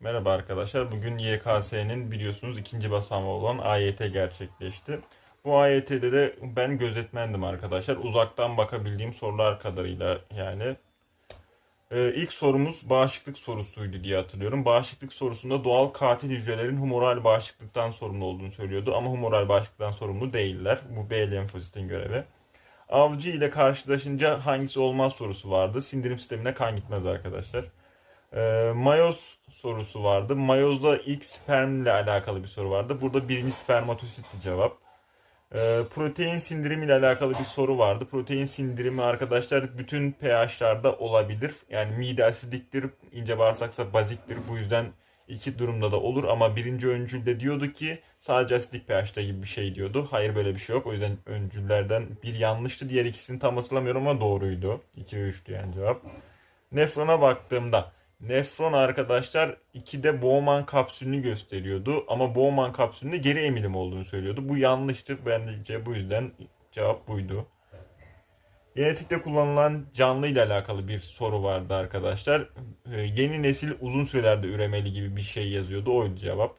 Merhaba arkadaşlar. Bugün YKS'nin biliyorsunuz ikinci basamağı olan AYT gerçekleşti. Bu AYT'de de ben gözetmendim arkadaşlar. Uzaktan bakabildiğim sorular kadarıyla yani. Ee, ilk sorumuz bağışıklık sorusuydu diye hatırlıyorum. Bağışıklık sorusunda doğal katil hücrelerin humoral bağışıklıktan sorumlu olduğunu söylüyordu. Ama humoral bağışıklıktan sorumlu değiller. Bu B lenfositin görevi. Avcı ile karşılaşınca hangisi olmaz sorusu vardı. Sindirim sistemine kan gitmez arkadaşlar. Ee, mayoz sorusu vardı. Mayozda ilk spermle alakalı bir soru vardı. Burada birinci spermatositti cevap. Ee, protein sindirimi ile alakalı bir soru vardı. Protein sindirimi arkadaşlar bütün pH'larda olabilir. Yani mide asidiktir, ince bağırsaksa baziktir. Bu yüzden iki durumda da olur ama birinci öncülde diyordu ki sadece asidik pH'ta gibi bir şey diyordu. Hayır böyle bir şey yok. O yüzden öncüllerden bir yanlıştı. Diğer ikisini tam hatırlamıyorum ama doğruydu. 2 ve 3'tü yani cevap. Nefrona baktığımda Nefron arkadaşlar 2'de Bowman kapsülünü gösteriyordu ama Bowman kapsülünde geri emilim olduğunu söylüyordu. Bu yanlıştı. Bence bu yüzden cevap buydu. Genetikte kullanılan canlı ile alakalı bir soru vardı arkadaşlar. Ee, Yeni nesil uzun sürelerde üremeli gibi bir şey yazıyordu. Oydu cevap.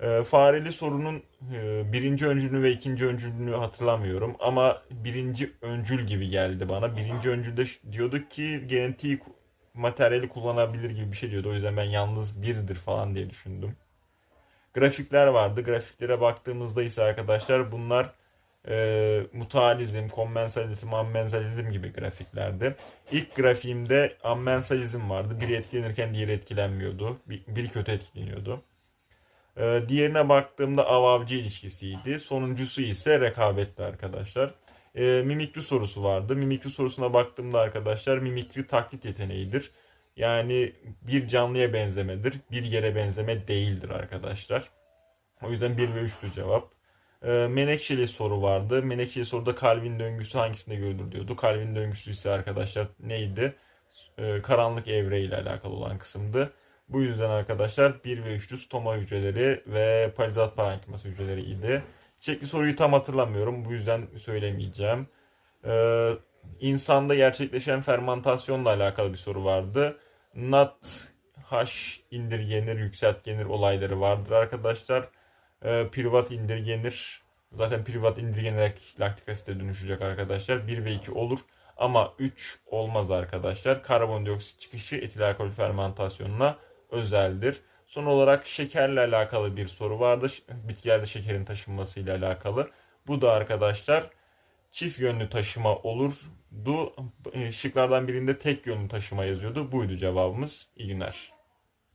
Ee, fareli sorunun e, birinci öncülünü ve ikinci öncülünü hatırlamıyorum. Ama birinci öncül gibi geldi bana. Birinci öncülde diyorduk ki genetiği materyali kullanabilir gibi bir şey diyordu. O yüzden ben yalnız birdir falan diye düşündüm. Grafikler vardı. Grafiklere baktığımızda ise arkadaşlar bunlar e, mutualizm, kommensalizm, ammensalizm gibi grafiklerdi. İlk grafiğimde ammensalizm vardı. Biri etkilenirken diğeri etkilenmiyordu. Bir- Biri kötü etkileniyordu. Ee, diğerine baktığımda av-avcı ilişkisiydi. Sonuncusu ise rekabetti arkadaşlar. Ee, mimikri sorusu vardı. Mimikri sorusuna baktığımda arkadaşlar mimikri taklit yeteneğidir. Yani bir canlıya benzemedir. Bir yere benzeme değildir arkadaşlar. O yüzden 1 ve 3'tü cevap. Ee, Menekşeli soru vardı. Menekşeli soruda kalbin döngüsü hangisinde görülür diyordu. Kalbin döngüsü ise arkadaşlar neydi? Ee, karanlık evre ile alakalı olan kısımdı. Bu yüzden arkadaşlar 1 ve 3'lü stoma hücreleri ve palizat parenkiması hücreleri idi. Çekli soruyu tam hatırlamıyorum. Bu yüzden söylemeyeceğim. Ee, insanda gerçekleşen fermentasyonla alakalı bir soru vardı. NAT H indirgenir, yükseltgenir olayları vardır arkadaşlar. Ee, privat indirgenir. Zaten privat indirgenerek laktik asite dönüşecek arkadaşlar. 1 ve 2 olur. Ama 3 olmaz arkadaşlar. Karbondioksit çıkışı etil alkol fermentasyonuna özeldir. Son olarak şekerle alakalı bir soru vardı. Bitkilerde şekerin taşınmasıyla alakalı. Bu da arkadaşlar çift yönlü taşıma olurdu. E, Şıklardan birinde tek yönlü taşıma yazıyordu. Buydu cevabımız. İyi günler.